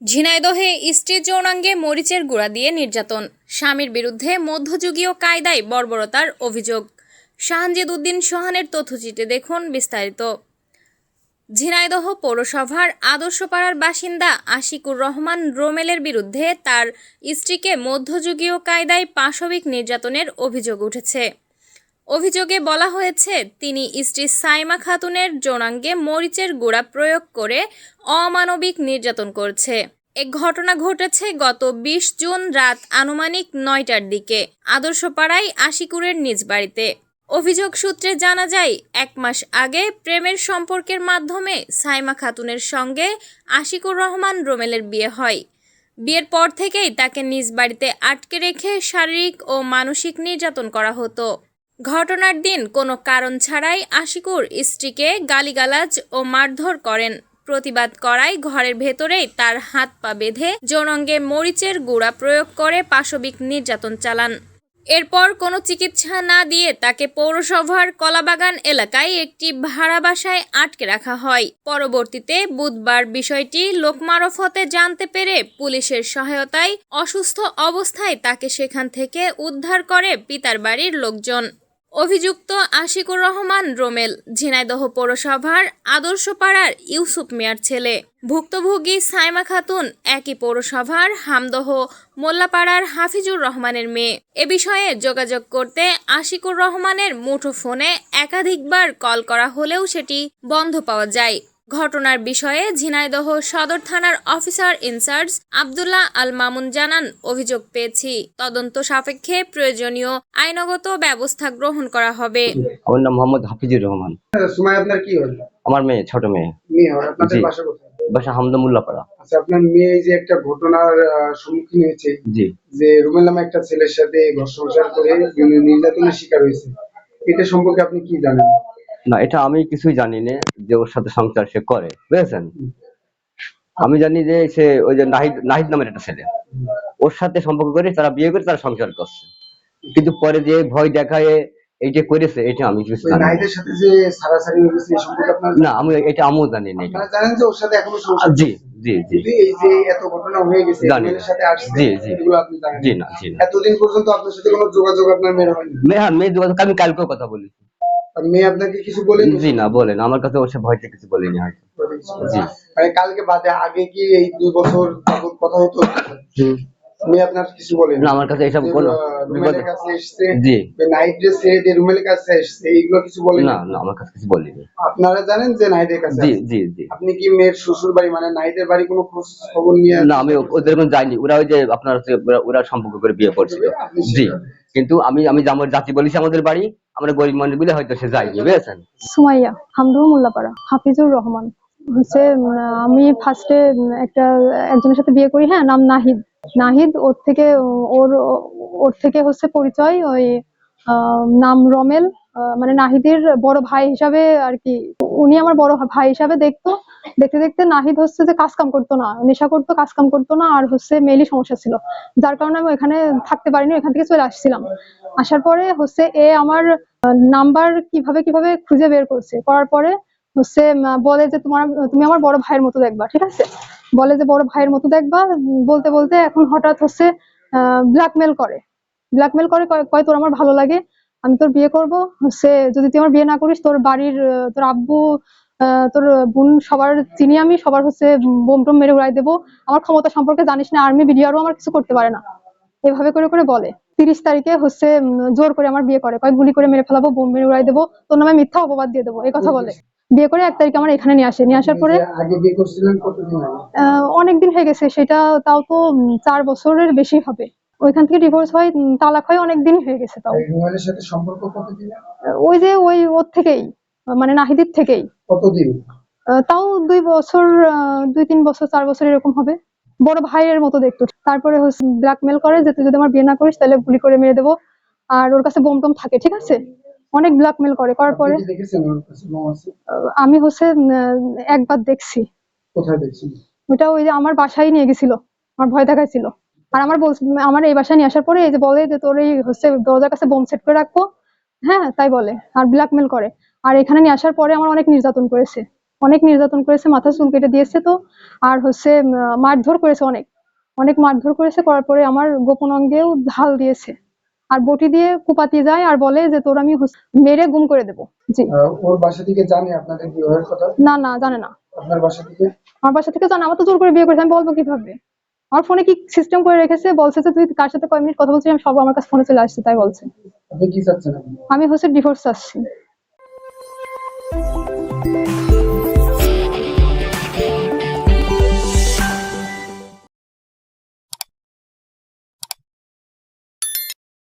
ঝিনাইদহে স্ত্রীর যৌনাঙ্গে মরিচের গুঁড়া দিয়ে নির্যাতন। স্বামীর বিরুদ্ধে মধ্যযুগীয় কায়দায় বর্বরতার অভিযোগ। শাহানজিদ উদ্দিন সোহানের তথ্যচিত্রে দেখুন বিস্তারিত। ঝিনাইদহ পৌরসভার আদর্শপাড়ার বাসিন্দা আশিকুর রহমান রোমেলের বিরুদ্ধে তার স্ত্রীকে মধ্যযুগীয় কায়দায় পাশবিক নির্যাতনের অভিযোগ উঠেছে। অভিযোগে বলা হয়েছে, তিনি স্ত্রী সাইমা খাতুনের যৌনাঙ্গে মরিচের গুঁড়া প্রয়োগ করে অমানবিক নির্যাতন করছে। এ ঘটনা ঘটেছে গত বিশ জুন রাত আনুমানিক নয়টার দিকে আদর্শপাড়ায় আশিকুরের নিজ বাড়িতে। অভিযোগ সূত্রে জানা যায়, এক মাস আগে প্রেমের সম্পর্কের মাধ্যমে সাইমা খাতুনের সঙ্গে আশিকুর রহমান রোমেলের বিয়ে হয়। বিয়ের পর থেকেই তাকে নিজ বাড়িতে আটকে রেখে শারীরিক ও মানসিক নির্যাতন করা হতো। ঘটনার দিন কোনো কারণ ছাড়াই আশিকুর স্ত্রীকে গালিগালাজ ও মারধর করেন। প্রতিবাদ করায় ঘরের ভেতরেই তার হাত পা বেঁধে জনঙ্গে মরিচের গুঁড়া প্রয়োগ করে পাশবিক নির্যাতন চালান। এরপর কোনো চিকিৎসা না দিয়ে তাকে পৌরসভার কলাবাগান এলাকায় একটি ভাড়া বাসায় আটকে রাখা হয়। পরবর্তীতে বুধবার বিষয়টি লোকমারফতে জানতে পেরে পুলিশের সহায়তায় অসুস্থ অবস্থায় তাকে সেখান থেকে উদ্ধার করে পিতার বাড়ির লোকজন। অভিযুক্ত আশিকুর রহমান, রোমেল ঝিনাইদহ পৌরসভার আদর্শপাড়ার ইউসুফ মিয়ার ছেলে। ভুক্তভোগী সাইমা খাতুন একই পৌরসভার হামদহ মোল্লাপাড়ার হাফিজুর রহমানের মেয়ে। এ বিষয়ে যোগাযোগ করতে আশিকুর রহমানের মুঠোফোনে একাধিকবার কল করা হলেও সেটি বন্ধ পাওয়া যায়। ঘটনার বিষয়ে ঝিনাইদহ সদর থানার officer in charge Abdullah Al Mamun জানান অভিযোগ পেয়েছি। তদন্ত সাপেক্ষে প্রয়োজনীয় আইনগত ব্যবস্থা গ্রহণ করা হবে। আমার নাম মোহাম্মদ হাফিজুর রহমান। আপনার কি হলো? আমার মেয়ে ছোট মেয়ে। মেয়ে আপনাদের জি। বাসা কোথায়? বাসা হামদমুল্লাপাড়া। আচ্ছা আপনার মেয়ে এই যে একটা ঘটনার আহ, সম্মুখীন হয়েছে জি। যে রুমেল নামে একটা ছেলের সাথে ঘর সংসার করে নির্যাতনের শিকার হয়েছে এটা সম্পর্কে আপনি কি জানেন? না এটা আমি কিছুই জানি না যে ওর সাথে সংসার সে করে বুঝেছেন? আমি জানি যে সে ওই যে নাহিদ নাহিদ নামের একটা ছেলে। ওর সাথে সম্পর্ক করে তারা বিয়ে করে তারা সংসার করছে। কিন্তু পরে যে ভয় দেখায় এইটা করেছে এটা আমি কিছু জানি না। সাথে যে সারাসারি এই সম্পর্কে আপনার? না আমি এটা আমিও জানি না। আপনারা জানেন যে ওর সাথে এখনও সংসার জি জি জি। এই যে এত ঘটনা হয়ে গেছে জানি সাথে আসছে জি, জি। এগুলো আপনি জানেন? জি না জি না। এতদিন পর্যন্ত আপনার সাথে কোনো যোগাযোগ আপনার মেয়ের হয়নি? মেয়ে হ্যাঁ মেয়ে যোগাযোগ আমি কালকেও কথা বলি আর মেয়ে আপনাকে কিছু বলেনি? জি না বলেন। আমার কাছে ওসব সে ভয়তে কিছু বলিনি হয়তো জি। মানে কালকে বাদে আগে কি এই দুই বছর কথা হতো? মেয়ে আপনার কিছু বলেনি। না আমার কাছে এসব কোনো রুমেলের কাছে এসছে জি। নাইট ড্রেসে যে রুমেলের কাছে এসছে এইগুলো কিছু বলেন। না না আমার কাছে কিছু বলিনি। আপনারা জানেন যে নাইদের কাছে জি জি জি। আপনি কি মেয়ের শ্বশুর বাড়ি মানে নাইদের বাড়ি কোনো খবর নিয়ে না আমি ও- ওদের কোনো যাইনি। ওরা ওই যে আপনার হচ্ছে ওরা- ওরা সম্পর্ক করে বিয়ে করছিল। জি। কিন্তু আমি আমি আমার জাতি বলেছি আমাদের বাড়ি আমরা গরিব মানুষ বলে হয়তো সে যায়নি বুঝেছেন? সুমাইয়া হামদু মোল্লাপাড়া হাফিজুর রহমান। হচ্ছে আমি ফার্স্টে একটা একজনের সাথে বিয়ে করি হ্যাঁ নাম নাহিদ। নাহিদ, ওর থেকে, ওর ওর থেকে হচ্ছে পরিচয় ওই নাম রমেল মানে নাহিদের বড় ভাই হিসাবে আর কি। উনি আমার বড় ভাই হিসাবে দেখতো। দেখতে দেখতে নাহিদ হচ্ছে যে কাজ কাম করতো না, নেশা করতো, কাজ কাম করতো না, আর হচ্ছে মেলি সমস্যা ছিল। যার কারণে আমি এখানে থাকতে পারিনি এখান থেকে চলে আসছিলাম। আসার পরে হচ্ছে এ আমার নাম্বার কীভাবে কীভাবে খুঁজে বের করছে। করার পরে হচ্ছে বলে যে তোমার, তুমি আমার বড় ভাইয়ের মতো দেখবা, ঠিক আছে? বলে যে বড় ভাইয়ের মতো দেখবা, বলতে বলতে এখন হঠাৎ হচ্ছে ব্ল্যাকমেল করে। ব্ল্যাকমেল করে কয় তোর আমার ভালো লাগে, আমি তোর বিয়ে করব। হচ্ছে যদি তুই আমার বিয়ে না করিস, তোর বাড়ির তোর আব্বু তোর বোন সবার চিনি আমি, সবার হচ্ছে বোম টোম মেরে উড়াই দেবো। আমার ক্ষমতা সম্পর্কে জানিস না আর্মি বিডিআরও আমার কিছু করতে পারে না। এভাবে করে করে বলে। তিরিশ তারিখে হচ্ছে জোর করে আমার বিয়ে করে। কয়, গুলি করে মেরে ফেলাবো, বোম মেরে উড়াই দেবো। তোর নামে মিথ্যা অপবাদ দিয়ে দেবো। এই কথা বলে। বিয়ে করে এক তারিখে আমার এখানে নিয়ে আসে। নিয়ে আসার পরে আহ, অনেকদিন হয়ে গেছে সেটা তাও তো চার বছরের বেশি হবে। ওইখান থেকে ডিভোর্স হয় তালাক হয় অনেকদিন হয়ে গেছে তাও। সাথে সম্পর্ক কতদিন? ওই যে ওই ওর থেকেই মানে নাহিদের থেকেই। কতদিন? তাও দুই বছর দুই তিন বছর চার বছর এরকম হবে। বড় ভাইয়ের মতো দেখতো। তারপরে ব্ল্যাকমেল করে যে তুই যদি আমার বিয়ে না করিস তাহলে গুলি করে মেরে দেবো। আর ওর কাছে বোম টোম থাকে ঠিক আছে? অনেক ব্ল্যাকমেল করে করার পরে আমি হচ্ছে একবার দেখছি। ওটা ওই যে আমার বাসায় নিয়ে গেছিল আমার ভয় দেখাইছিল। আর আমার বলছে আমার এই বাসায় নিয়ে আসার পরে এই যে বলে যে তোর এই হচ্ছে দরজার কাছে বোম সেট করে রাখব। হ্যাঁ তাই বলে আর ব্ল্যাকমেল করে। আর এখানে নিয়ে আসার পরে আমার অনেক নির্যাতন করেছে। অনেক নির্যাতন করেছে মাথা চুল কেটে দিয়েছে তো আর হচ্ছে মারধর করেছে অনেক। অনেক মারধর করেছে করার পরে আমার গোপন অঙ্গেও ঢাল দিয়েছে। আর বটি দিয়ে কুপাতি যায় আর বলে যে তোর আমি মেরে গুম করে দেবো। জি। ওর বাসা থেকে জানে আপনাদের বিবাহের কথা? না না জানে না। আপনার বাসা থেকে? আমার বাসা থেকে জানে আমার তো জোর করে বিয়ে করেছে আমি বলব কীভাবে? আমার ফোনে কি সিস্টেম করে রেখেছে? বলছে যে তুই কার সাথে কয় মিনিট কথা বলছিস? আমি সব আমার কাছে ফোনে চলে আসছে তাই বলছে। আপনি কি চাচ্ছেন আমি হচ্ছে ডিভোর্স চাচ্ছি।